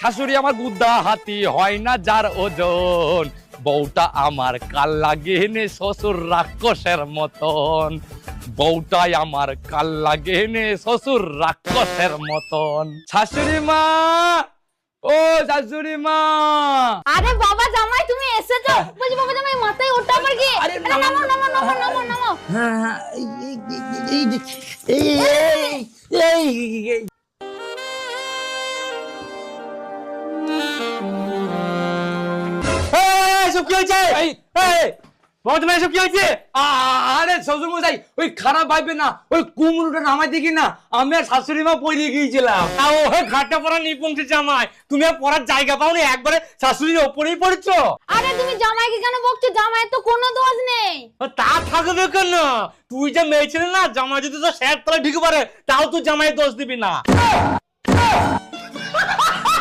শাশুড়ি আমার গুদ্দা হাতি হয় না যার ওজন। বউটা আমার কাল লাগে নে শ্বশুর রাক্ষসের মতন। বউটাই আমার কাল লাগে নে শ্বশুর রাক্ষসের মতন। শাশুড়ি মা! ও শাশুড়ি মা! আরে বাবা জামাই তুমি এসেছ? বলছি বাবা জামাই মাথায় ওটা আবার কি? আরে নামো নামো নামো নামো নামো। হ্যাঁ এই এই এই এই এসব কি হয়েছে? এসব কি হয়েছে? আরে শ্বশুর মশাই ওই খারাপ না ওই কুমড়োটা নামাই দেখি না আমি আর শাশুড়ি মা পড়িয়ে গিয়েছিলাম। ও ঘাটটা জামাই তুমি আর পড়ার জায়গা পাওনি একবারে শাশুড়ির ওপরেই পড়েছো? আরে তুমি জামাইকে কেন বকছো? জামাইয়ের তো কোনো দোষ নেই। তা থাকবে কেন? তুই যে মেয়ে ছিলি না জামাই যদি তো স্যার তলায় ঢুকে পারে তাও তুই জামাই দোষ দিবি না।